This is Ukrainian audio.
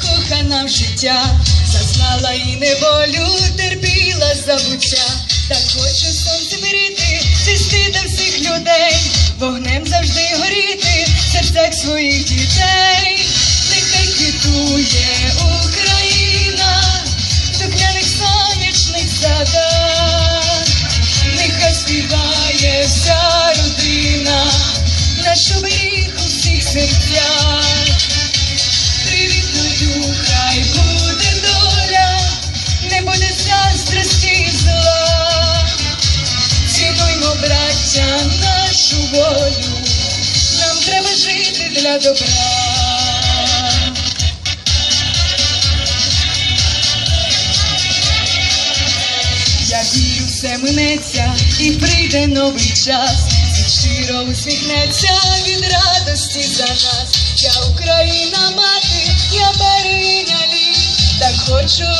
Кохана в життя, зазнала і неволю, терпіла забуття, так хочу сонце мирити, цвісти до всіх людей, вогнем завжди горіти серцях своїх дітей, нехай квітує нашу волю, нам треба жити для добра. Я вірю, все минеться і прийде новий час. Світ щиро усміхнеться від радості за нас. Я Україна мати, я берегиня літ, так хочу